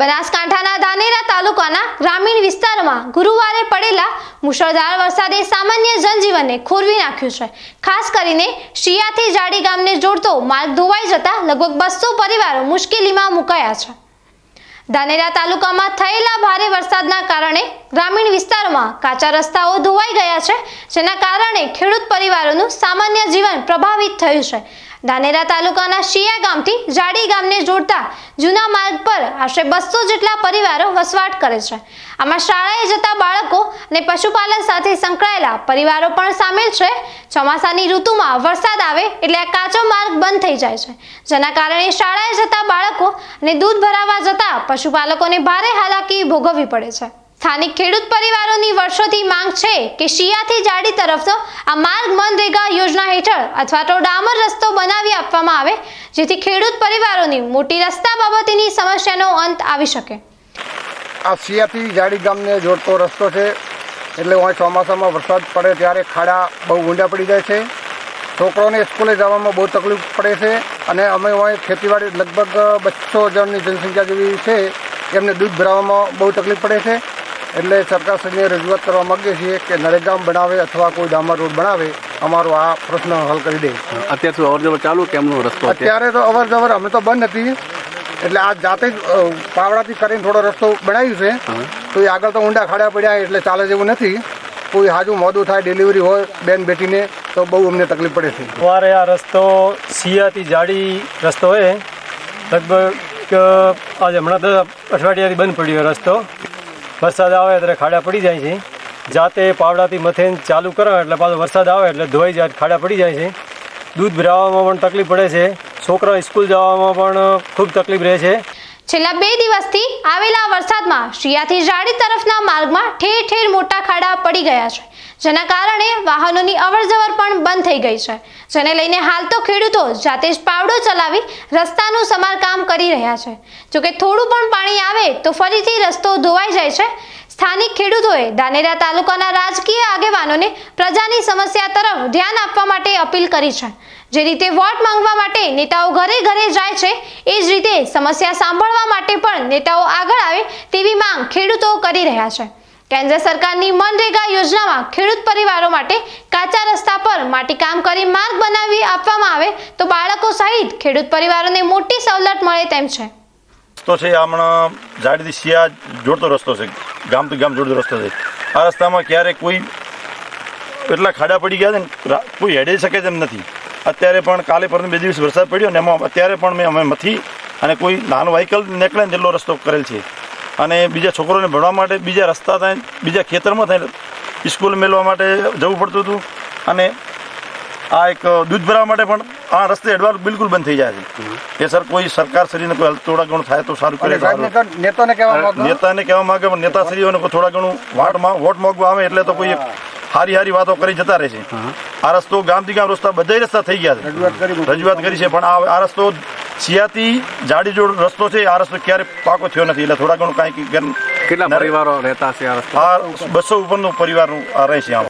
બનાસકાંઠાના ધાનેરા તાલુકાના ગ્રામીણ વિસ્તારમાં ગુરુવારે પડેલા મુશળધાર વરસાદે સામાન્ય જનજીવનને ખોરવી નાખ્યું છે. ખાસ કરીને શિયાથી જાડી ગામને જોડતો માર્ગ ધોવાઈ જતા લગભગ બસો પરિવારો મુશ્કેલીમાં મુકાયા છે. ધાનેરા તાલુકામાં થયેલા ભારે વરસાદના કારણે ગ્રામીણ વિસ્તારમાં કાચા રસ્તાઓ ધોવાઈ ગયા છે, જેના કારણે ખેડૂત પરિવારોનું સામાન્ય જીવન પ્રભાવિત થયું છે. ધાનેરા તાલુકાના શિયા ગામથી જાડી ગામને જોડતા જૂના માર્ગ પર આશરે બસો જેટલા પરિવારો વસવાટ કરે છે. આમાં શાળાએ જતા બાળકો અને પશુપાલન સાથે સંકળાયેલા પરિવારો પણ સામેલ છે. ચોમાસાની ઋતુમાં વરસાદ આવે એટલે આ કાચો માર્ગ બંધ થઈ જાય છે. જેના કારણે શાળાએ જતા બાળકો અને દૂધ ભરાવા જતા પશુપાલકોને ભારે હાલાકી ભોગવવી પડે છે. સ્થાનિક ખેડૂત પરિવારોની વર્ષોથી માંગ છે કે શિયાથી જાડી તરફનો આ માર્ગ મનરેગા યોજના હેઠળ અથવા તો ડામર રસ્તો બનાવી આપવામાં આવે, જેથી ખેડૂત પરિવારોની મોટી રસ્તા બાબતેની સમસ્યાનો અંત આવી શકે. આ શિયાથી જાડી ગામને જોડતો રસ્તો છે, એટલે અહીં ચોમાસામાં વરસાદ પડે ત્યારે ખાડા બહુ ઊંડા પડી જાય છે. છોકરોને સ્કૂલે જવામાં બહુ તકલીફ પડે છે અને અમે અહીં ખેતીવાડી લગભગ બસો જણની જનસંખ્યા જેવી છે, એમને દૂધ ભરાવામાં બહુ તકલીફ પડે છે. એટલે સરકારશ્રીને રજૂઆત કરવા માગીએ છીએ કે નરેગામ બનાવે અથવા કોઈ ડામર રોડ બનાવે અમારો આ પ્રશ્ન હલ કરી દે. અત્યારે અવર જવર ચાલુ કેમનો રસ્તો અત્યારે? અત્યારે તો અવર જવર અમે તો બંધ હતી એટલે આ જાતે જ પાવડાથી કરીને થોડો રસ્તો બનાવ્યું છે. તો એ આગળ તો ઊંડા ખાડા પડ્યા એટલે ચાલે જેવું નથી. કોઈ હાજુ મોડું થાય ડિલિવરી હોય બેન બેટીને તો બહુ અમને તકલીફ પડે છે. સવારે આ રસ્તો સિયાથી જાડી રસ્તો હોય લગભગ આજે હમણાં તો અઠવાડિયાથી બંધ પડ્યો રસ્તો. વરસાદ આવે એટલે ખાડા પડી જાય છે. જાતે પાવડાથી મથેન ચાલુ કરો એટલે પાછો વરસાદ આવે એટલે ધોઈ જાય ખાડા પડી જાય છે. દૂધ ભરાવામાં પણ તકલીફ પડે છે. છોકરા સ્કૂલ જવામાં પણ ખૂબ તકલીફ રહે છે. છેલ્લા બે દિવસથી આવેલા વરસાદમાં શિયાથી જાડી તરફના માર્ગમાં ઠેર ઠેર મોટા ખાડા પડી ગયા છે. જેના કારણે વાહનોની અવરજવર પણ બંધ થઈ ગઈ છે. જેને લઈને હાલ તો ખેડૂતો જાતે જ પાવડો ચલાવી રસ્તાનું સમારકામ કરી રહ્યા છે. જોકે થોડું પણ પાણી આવે તો ફરીથી રસ્તો ધોવાઈ જાય છે. સ્થાનિક ખેડૂતોએ દાનેરા તાલુકાના રાજકીય આગેવાનોને પ્રજાની સમસ્યા તરફ ધ્યાન આપવા માટે અપીલ કરી છે. જે રીતે વોટ માંગવા માટે નેતાઓ ઘરે ઘરે જાય છે, એ જ રીતે સમસ્યા સાંભળવા માટે પણ નેતાઓ આગળ આવે તેવી માંગ ખેડૂતો કરી રહ્યા છે. કેન્દ્ર સરકારની મનરેગા યોજનામાં ખેડૂત પરિવારો માટે કાચા રસ્તા પર માટીકામ કરી માર્ગ બનાવી આપવામાં આવે તો બાળકો સહિત ખેડૂત પરિવારોને મોટી સવલત મળે તેમ છે. રસ્તો છે, હમણાં ઝાડીથી શિયા જોડતો રસ્તો છે, ગામથી ગામ જોડતો રસ્તો છે. આ રસ્તામાં ક્યારે કોઈ એટલા ખાડા પડી ગયા છે ને કોઈ હેડી શકે તેમ નથી. અત્યારે પણ કાલે પરને બે દિવસ વરસાદ પડ્યો ને એમાં અત્યારે પણ મેં અમે નથી અને કોઈ નાનું વ્હીકલ નીકળે ને જેટલો રસ્તો કરેલ છે. અને બીજા છોકરોને ભણવા માટે બીજા રસ્તા થાય બીજા ખેતરમાં થાય સ્કૂલ મેળવા માટે જવું પડતું હતું. અને આ એક દૂધ ભરાવા માટે પણ આ રસ્તે એડવાન્સ બિલકુલ બંધ થઈ જાય છે. કે સર કોઈ સરકાર શ્રીને કોઈ થોડા ઘણું થાય તો સારું કરે નેતાને કહેવા માંગો? પણ નેતાશ્રીઓને થોડા ઘણું વાટમાં વોટ માગવા આવે એટલે તો કોઈ હારી હારી વાતો કરી જતા રહે છે. આ રસ્તો ગામથી ગામ રસ્તા બધા રસ્તા થઈ ગયા છે. રજૂઆત કરી રજૂઆત કરી છે પણ આ આ રસ્તો સિયાથી જાડી જોડ રસ્તો છે આ રસ્તો ક્યારે પાકો થયો નથી એટલે થોડા ઘણું કાંઈક કેટલા પરિવારો રહેતા છે આ રસ્તા? બસો ઉપરનું પરિવારનું આ રહે છે આમાં.